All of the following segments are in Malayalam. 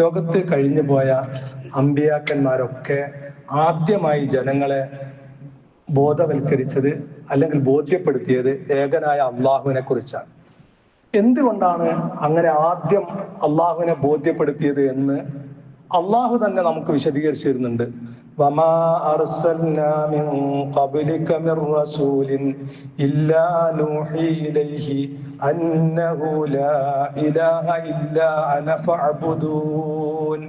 ലോകത്ത് കഴിഞ്ഞു പോയ അമ്പിയാക്കന്മാരൊക്കെ ആദ്യമായി ജനങ്ങളെ ബോധവൽക്കരിച്ചത് അല്ലെങ്കിൽ ബോധ്യപ്പെടുത്തിയത് ഏകനായ അള്ളാഹുവിനെ കുറിച്ചാണ്. എന്തുകൊണ്ടാണ് അങ്ങനെ ആദ്യം അള്ളാഹുവിനെ ബോധ്യപ്പെടുത്തിയത് എന്ന് അള്ളാഹു തന്നെ നമുക്ക് വിശദീകരിച്ചിരുന്നുണ്ട്. വമാ അർസൽനാ لا إله إلا أنا فاعبدون.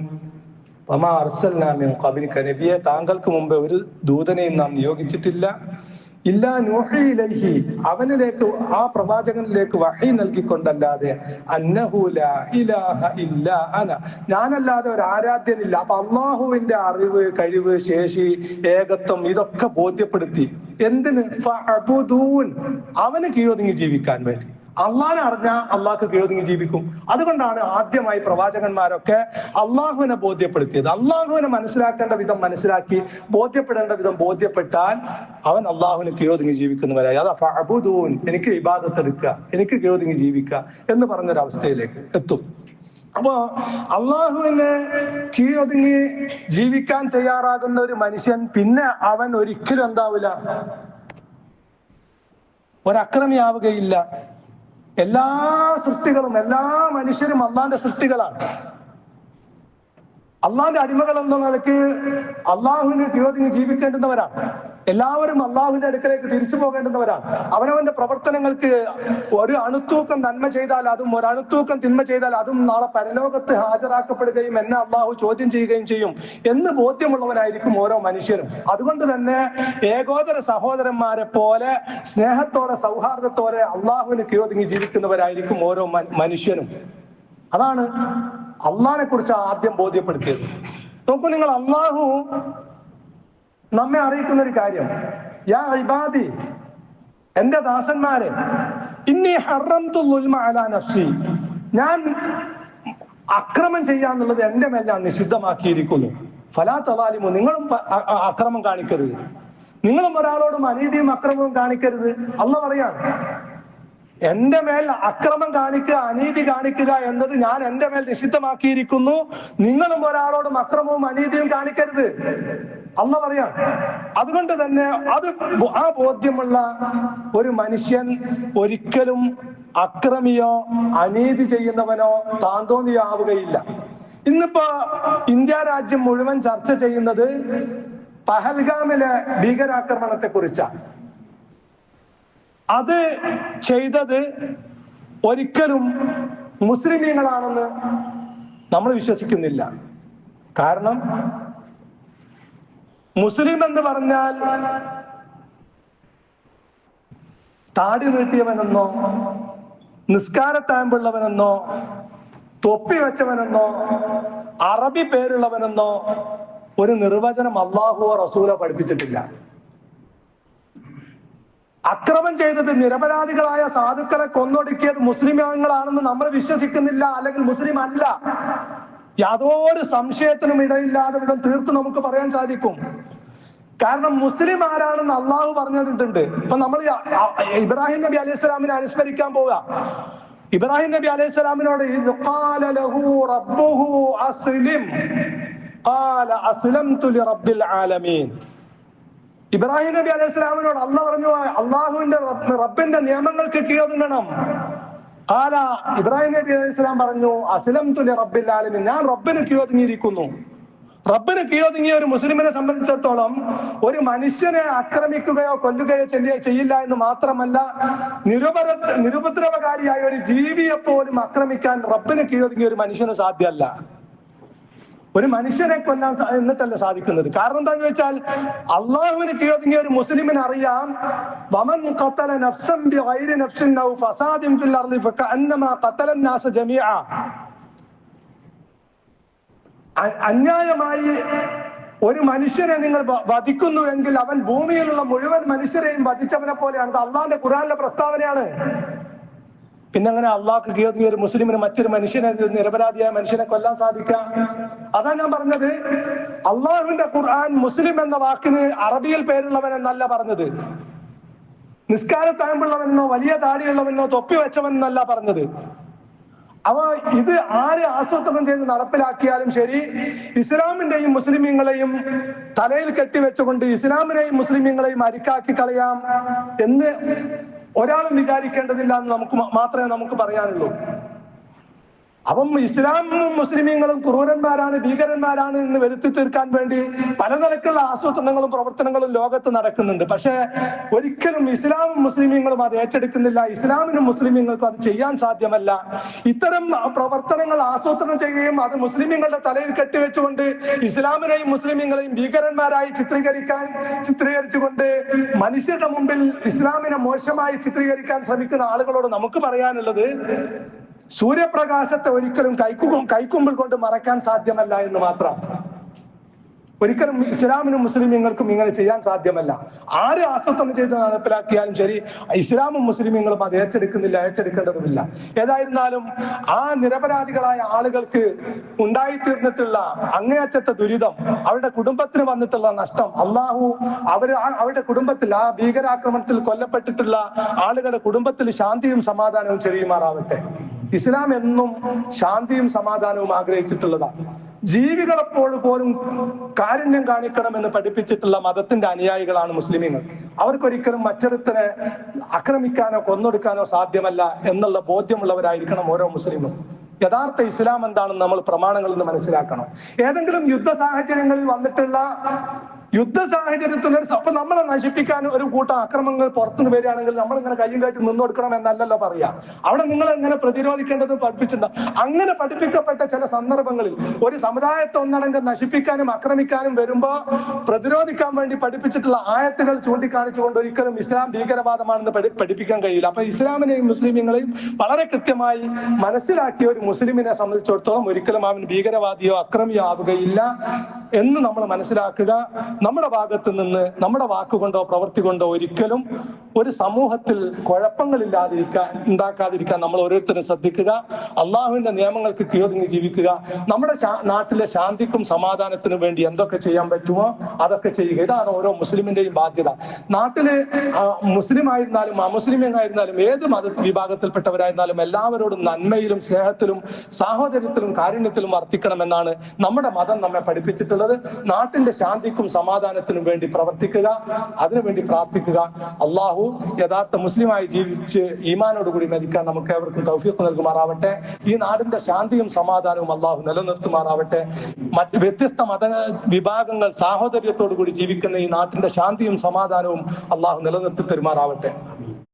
وما أرسلنا മിൻ ഖബ്ലിക നബിയെ താങ്കൾക്ക് മുമ്പ് ഒരു ദൂതനെയും നാം നിയോഗിച്ചിട്ടില്ല. ഇല്ലാ നൂഹിയിലൈഹി അവനിലേക്ക് ആ പ്രവാചകനിലേക്ക് വഹി നൽകിക്കൊണ്ടല്ലാതെ അന്നഹു ലാ ഇലാഹ ഇല്ല അന. ഞാനല്ലാതെ ഒരു ആരാധ്യനില്ല. അപ്പൊ അള്ളാഹുവിന്റെ അറിവ് കഴിവ് ശേഷി ഏകത്വം ഇതൊക്കെ ബോധ്യപ്പെടുത്തി. എന്തിന്? അവന് കീഴൊതുങ്ങി ജീവിക്കാൻ വേണ്ടി. അള്ളാഹിനെ അറിഞ്ഞാൽ അള്ളാഹ്ക്ക് കീഴൊതുങ്ങി ജീവിക്കും. അതുകൊണ്ടാണ് ആദ്യമായി പ്രവാചകന്മാരൊക്കെ അള്ളാഹുവിനെ ബോധ്യപ്പെടുത്തിയത്. അള്ളാഹുവിനെ മനസ്സിലാക്കേണ്ട വിധം മനസ്സിലാക്കി ബോധ്യപ്പെടേണ്ട വിധം ബോധ്യപ്പെട്ടാൽ അവൻ അള്ളാഹുവിന് കീഴൊതുങ്ങി ജീവിക്കുന്നവരായി. അതാ അബുദൂൻ എനിക്ക് ഇബാദത്ത് എടുക്കുക എനിക്ക് കീഴൊതുങ്ങി ജീവിക്കുക എന്ന് പറഞ്ഞൊരവസ്ഥയിലേക്ക് എത്തും. അപ്പോ അള്ളാഹുവിനെ കീഴൊതുങ്ങി ജീവിക്കാൻ തയ്യാറാകുന്ന ഒരു മനുഷ്യൻ പിന്നെ അവൻ ഒരിക്കലും എന്താവില്ല? ഒരക്രമിയാവുകയില്ല. എല്ലാ സൃഷ്ടികളും എല്ലാ മനുഷ്യരും അള്ളാന്റെ സൃഷ്ടികളാണ്. അള്ളാന്റെ അടിമകൾ എന്ന നിലയ്ക്ക് അള്ളാഹുവിന് ജീവിക്കേണ്ടുന്നവരാണ്. എല്ലാവരും അള്ളാഹുവിന്റെ അടുക്കലേക്ക് തിരിച്ചു പോകേണ്ടുന്നവരാണ്. അവനവന്റെ പ്രവർത്തനങ്ങൾക്ക് ഒരു അണുത്തൂക്കം നന്മ ചെയ്താൽ അതും ഒരു അണുത്തൂക്കം തിന്മ ചെയ്താൽ അതും നാളെ പരലോകത്ത് ഹാജരാക്കപ്പെടുകയും എന്നെ അള്ളാഹു ചോദ്യം ചെയ്യുകയും ചെയ്യും എന്ന് ബോധ്യമുള്ളവനായിരിക്കും ഓരോ മനുഷ്യരും. അതുകൊണ്ട് തന്നെ ഏകോദര സഹോദരന്മാരെ പോലെ സ്നേഹത്തോടെ സൗഹാർദ്ദത്തോടെ അള്ളാഹുവിന് കീഴൊതുങ്ങി ജീവിക്കുന്നവരായിരിക്കും ഓരോ മനുഷ്യനും. അതാണ് അള്ളാഹിനെ കുറിച്ച് ആദ്യം ബോധ്യപ്പെടുത്തിയത്. നോക്കൂ നിങ്ങൾ അള്ളാഹു നമ്മെ അറിയിക്കുന്ന ഒരു കാര്യം. യാ ഇബാദി എന്റെ ദാസന്മാരെ ഇന്നി ഹറം നഫ്സി. ഞാൻ അക്രമം ചെയ്യാന്നുള്ളത് എന്റെ മേൽ നിഷിദ്ധമാക്കിയിരിക്കുന്നു. ഫലാ തവാലിമു നിങ്ങളും അക്രമം കാണിക്കരുത്. നിങ്ങളും ഒരാളോടും അനീതിയും അക്രമവും കാണിക്കരുത്. അല്ല പറയാണ് എന്റെ മേൽ അക്രമം കാണിക്കുക അനീതി കാണിക്കുക എന്നത് ഞാൻ എന്റെ മേൽ നിഷിദ്ധമാക്കിയിരിക്കുന്നു. നിങ്ങളും ഒരാളോടും അക്രമവും അനീതിയും കാണിക്കരുത്. അല്ല പറയാം അതുകൊണ്ട് തന്നെ അത് ആ ബോധ്യമുള്ള ഒരു മനുഷ്യൻ ഒരിക്കലും അക്രമിയോ അനീതി ചെയ്യുന്നവനോ താന്തോന്നിയോ ആവുകയില്ല ഇന്നിപ്പോ ഇന്ത്യ രാജ്യം മുഴുവൻ ചർച്ച ചെയ്യുന്നത് പഹൽഗാമിലെ ഭീകരാക്രമണത്തെ കുറിച്ചാണ് അത് ചെയ്തത് ഒരിക്കലും മുസ്ലിമീങ്ങളാണെന്ന് നമ്മൾ വിശ്വസിക്കുന്നില്ല. കാരണം മുസ്ലിം എന്ന് പറഞ്ഞാൽ താടി നീട്ടിയവനെന്നോ നിസ്കാരത്താമ്പുള്ളവനെന്നോ തൊപ്പി വെച്ചവനെന്നോ അറബി പേരുള്ളവനെന്നോ ഒരു നിർവചനം അള്ളാഹുവോ റസൂലോ പഠിപ്പിച്ചിട്ടില്ല. അക്രമം ചെയ്തത് നിരപരാധികളായ സാധുക്കളെ കൊന്നൊടുക്കിയത് മുസ്ലിമാങ്ങളാണെന്ന് നമ്മൾ വിശ്വസിക്കുന്നില്ല അല്ലെങ്കിൽ മുസ്ലിം അല്ല. യാതൊരു സംശയത്തിനും ഇടയില്ലാതെ വിധം തീർത്ത് നമുക്ക് പറയാൻ സാധിക്കും. കാരണം മുസ്ലിം ആരാണെന്ന് അള്ളാഹു പറഞ്ഞിട്ടുണ്ട്. ഇപ്പൊ നമ്മൾ ഇബ്രാഹിം നബി അലൈഹി സ്വലാമിനെ അനുസ്മരിക്കാൻ പോവുക ഇബ്രാഹിം നബി അലൈഹി സ്വലാമിനോട് ഇബ്രാഹിം നബി അലൈഹി സ്വലാമിനോട് അല്ല പറഞ്ഞു അള്ളാഹുവിന്റെ റബ്ബ് റബ്ബിന്റെ നിയമങ്ങൾക്ക് കീഴൊതുങ്ങണം കാല ഇബ്രാഹിം നബി അലൈഹി സ്വലാം പറഞ്ഞു അസ്ലം തുലി റബ്ബിൽ ആലമീൻ. ഞാൻ റബ്ബിന് കീഴൊതുങ്ങിയിരിക്കുന്നു റബ്ബിന് കീഴൊതുങ്ങിയ ഒരു മുസ്ലിമിനെ സംബന്ധിച്ചിടത്തോളം ഒരു മനുഷ്യനെ ആക്രമിക്കുകയോ കൊല്ലുകയോ ചെയ്യില്ല എന്ന് മാത്രമല്ല നിരുപര നിരുപദ്രവകാരിയായ ഒരു ജീവിയെ പോലും ആക്രമിക്കാൻ റബ്ബിന് കീഴൊതുങ്ങിയ ഒരു മനുഷ്യന് സാധ്യമല്ല. ഒരു മനുഷ്യനെ കൊല്ലാൻ എന്നിട്ടല്ല സാധിക്കുന്നത്. കാരണം എന്താന്ന് വെച്ചാൽ അള്ളാഹുവിന് കീഴൊതുങ്ങിയ ഒരു മുസ്ലിമിന് അറിയാം വമൻ ഖത്തല നഫ്സൻ ഫസാദിൻ ഫിൽ നാസ ജമീഅ. അന്യായമായി ഒരു മനുഷ്യനെ നിങ്ങൾ വധിക്കുന്നു എങ്കിൽ അവൻ ഭൂമിയിലുള്ള മുഴുവൻ മനുഷ്യരെയും വധിച്ചവനെ പോലെയാണ് അള്ളാന്റെ ഖുറാനിലെ പ്രസ്താവനയാണ്. പിന്നെ അങ്ങനെ അള്ളാഹ് കീഴൊതുങ്ങിയ ഒരു മുസ്ലിമിന് മറ്റൊരു മനുഷ്യനെ നിരപരാധിയായ മനുഷ്യനെ കൊല്ലാൻ സാധിക്കാം അതാ ഞാൻ പറഞ്ഞത്. അള്ളാഹുവിന്റെ ഖുർആൻ മുസ്ലിം എന്ന വാക്കിന് അറബിയിൽ പേരുള്ളവൻ എന്നല്ല പറഞ്ഞത്. നിസ്കാരത്താമ്പുള്ളവനെന്നോ വലിയ താടിയുള്ളവനോ തൊപ്പി വെച്ചവൻ എന്നല്ല പറഞ്ഞത്. അവ ഇത് ആര് ആസൂത്രണം ചെയ്ത് നടപ്പിലാക്കിയാലും ശരി ഇസ്ലാമിന്റെയും മുസ്ലിമീങ്ങളെയും തലയിൽ കെട്ടിവെച്ചുകൊണ്ട് ഇസ്ലാമിനെയും മുസ്ലിമീങ്ങളെയും അരിക്കാക്കി കളയാം എന്ന് ഒരാളും വിചാരിക്കേണ്ടതില്ല എന്ന് നമുക്ക് മാത്രമേ നമുക്ക് പറയാനുള്ളൂ. അപ്പം ഇസ്ലാമും മുസ്ലിമീങ്ങളും ക്രൂരന്മാരാണ് ഭീകരന്മാരാണ് എന്ന് വരുത്തി തീർക്കാൻ വേണ്ടി പല പലതരത്തിലുള്ള ആസൂത്രണങ്ങളും പ്രവർത്തനങ്ങളും ലോകത്ത് നടക്കുന്നുണ്ട്. പക്ഷേ ഒരിക്കലും ഇസ്ലാമും മുസ്ലിമീങ്ങളും അത് ഏറ്റെടുക്കുന്നില്ല. ഇസ്ലാമിനും മുസ്ലിമീങ്ങൾക്കും അത് ചെയ്യാൻ സാധ്യമല്ല. ഇത്തരം പ്രവർത്തനങ്ങൾ ആസൂത്രണം ചെയ്യുകയും അത് മുസ്ലിമീങ്ങളുടെ തലയിൽ കെട്ടിവെച്ചുകൊണ്ട് ഇസ്ലാമിനെയും മുസ്ലിമീങ്ങളെയും ഭീകരന്മാരായി ചിത്രീകരിക്കാൻ ചിത്രീകരിച്ചുകൊണ്ട് മനുഷ്യരുടെ മുമ്പിൽ ഇസ്ലാമിനെ മോശമായി ചിത്രീകരിക്കാൻ ശ്രമിക്കുന്ന ആളുകളോട് നമുക്ക് പറയാനുള്ളത് സൂര്യപ്രകാശത്തെ ഒരിക്കലും കൈക്കും കൈക്കുമ്പിൾ കൊണ്ട് മറക്കാൻ സാധ്യമല്ല എന്ന് മാത്രം. ഒരിക്കലും ഇസ്ലാമിനും മുസ്ലിമീങ്ങൾക്കും ഇങ്ങനെ ചെയ്യാൻ സാധ്യമല്ല. ആര് ആസൂത്രണം ചെയ്ത് നടപ്പിലാക്കിയാലും ശരി ഇസ്ലാമും മുസ്ലിമീങ്ങളും അത് ഏറ്റെടുക്കുന്നില്ല ഏറ്റെടുക്കേണ്ടതുമില്ല. ഏതായിരുന്നാലും ആ നിരപരാധികളായ ആളുകൾക്ക് ഉണ്ടായിത്തീർന്നിട്ടുള്ള അങ്ങേയറ്റത്തെ ദുരിതം അവരുടെ കുടുംബത്തിന് വന്നിട്ടുള്ള നഷ്ടം അള്ളാഹു അവർ അവരുടെ കുടുംബത്തിൽ ആ ഭീകരാക്രമണത്തിൽ കൊല്ലപ്പെട്ടിട്ടുള്ള ആളുകളുടെ കുടുംബത്തിൽ ശാന്തിയും സമാധാനവും ചെറിയുമാറാവട്ടെ. ഇസ്ലാം എന്നും ശാന്തിയും സമാധാനവും ആഗ്രഹിച്ചിട്ടുള്ളതാണ്. ജീവികളെപ്പോൾ പോലും കാരുണ്യം കാണിക്കണമെന്ന് പഠിപ്പിച്ചിട്ടുള്ള മതത്തിന്റെ അനുയായികളാണ് മുസ്ലിമീങ്ങൾ. അവർക്കൊരിക്കലും മറ്റൊരുത്തനെ ആക്രമിക്കാനോ കൊന്നൊടുക്കാനോ സാധ്യമല്ല എന്നുള്ള ബോധ്യമുള്ളവരായിരിക്കണം ഓരോ മുസ്ലിമും. യഥാർത്ഥ ഇസ്ലാം എന്താണെന്ന് നമ്മൾ പ്രമാണങ്ങളിൽ നിന്ന് മനസ്സിലാക്കണം. ഏതെങ്കിലും യുദ്ധ സാഹചര്യങ്ങളിൽ വന്നിട്ടുള്ള യുദ്ധ സാഹചര്യത്തിൽ ഒരു- അപ്പൊ നമ്മളെ നശിപ്പിക്കാൻ ഒരു കൂട്ടം അക്രമങ്ങൾ പുറത്തുനിന്ന് വരികയാണെങ്കിൽ നമ്മൾ ഇങ്ങനെ കയ്യും നിന്നു കൊടുക്കണം എന്നല്ലല്ലോ പറയാ. അവിടെ നിങ്ങൾ എങ്ങനെ പ്രതിരോധിക്കേണ്ടത് പഠിപ്പിച്ചിട്ടുണ്ട്. അങ്ങനെ പഠിപ്പിക്കപ്പെട്ട ചില സന്ദർഭങ്ങളിൽ ഒരു സമുദായത്തെ ഒന്നടങ്കം നശിപ്പിക്കാനും ആക്രമിക്കാനും വരുമ്പോ പ്രതിരോധിക്കാൻ വേണ്ടി പഠിപ്പിച്ചിട്ടുള്ള ആയത്തുകൾ ചൂണ്ടിക്കാണിച്ചുകൊണ്ട് ഒരിക്കലും ഇസ്ലാം ഭീകരവാദമാണെന്ന് പഠിപ്പിക്കാൻ കഴിയില്ല. അപ്പൊ ഇസ്ലാമിനെയും മുസ്ലിമീങ്ങളെയും വളരെ കൃത്യമായി മനസ്സിലാക്കിയ ഒരു മുസ്ലിമിനെ സംബന്ധിച്ചിടത്തോളം ഒരിക്കലും അവൻ ഭീകരവാദിയോ അക്രമിയോ ആവുകയില്ല എന്ന് നമ്മൾ മനസ്സിലാക്കുക. നമ്മുടെ ഭാഗത്ത് നിന്ന് നമ്മുടെ വാക്കുകൊണ്ടോ പ്രവൃത്തി കൊണ്ടോ ഒരിക്കലും ഒരു സമൂഹത്തിൽ കുഴപ്പങ്ങളില്ലാതിരിക്കാൻ ഉണ്ടാക്കാതിരിക്കാൻ നമ്മൾ ഓരോരുത്തരും ശ്രദ്ധിക്കുക. അള്ളാഹുവിന്റെ നിയമങ്ങൾക്ക് കീഴൊതുങ്ങി ജീവിക്കുക. നമ്മുടെ നാട്ടിലെ ശാന്തിക്കും സമാധാനത്തിനും വേണ്ടി എന്തൊക്കെ ചെയ്യാൻ പറ്റുമോ അതൊക്കെ ചെയ്യുക. ഇതാണ് ഓരോ മുസ്ലിമിന്റെയും ബാധ്യത. നാട്ടിൽ മുസ്ലിം ആയിരുന്നാലും അമുസ്ലിം എന്നായിരുന്നാലും ഏത് മത വിഭാഗത്തിൽപ്പെട്ടവരായിരുന്നാലും എല്ലാവരോടും നന്മയിലും സ്നേഹത്തിലും സാഹോദര്യത്തിലും കാരുണ്യത്തിലും വർത്തിക്കണമെന്നാണ് നമ്മുടെ മതം നമ്മെ പഠിപ്പിച്ചിട്ടുള്ളത്. നാട്ടിന്റെ ശാന്തിക്കും സമാധാനത്തിനും വേണ്ടി പ്രവർത്തിക്കുക അതിനുവേണ്ടി പ്രാർത്ഥിക്കുക. അള്ളാഹു യഥാർത്ഥ മുസ്ലിമായി ജീവിച്ച് ഈമാനോടുകൂടി മരിക്കാൻ നമുക്ക് ഏവർക്കും തൗഫീഖ് നൽകുമാറാവട്ടെ. ഈ നാടിന്റെ ശാന്തിയും സമാധാനവും അള്ളാഹു നിലനിർത്തുമാറാവട്ടെ. മറ്റ് വ്യത്യസ്ത മത വിഭാഗങ്ങൾ സാഹോദര്യത്തോടു കൂടി ജീവിക്കുന്ന ഈ നാട്ടിന്റെ ശാന്തിയും സമാധാനവും അള്ളാഹു നിലനിർത്തി തരുമാറാവട്ടെ.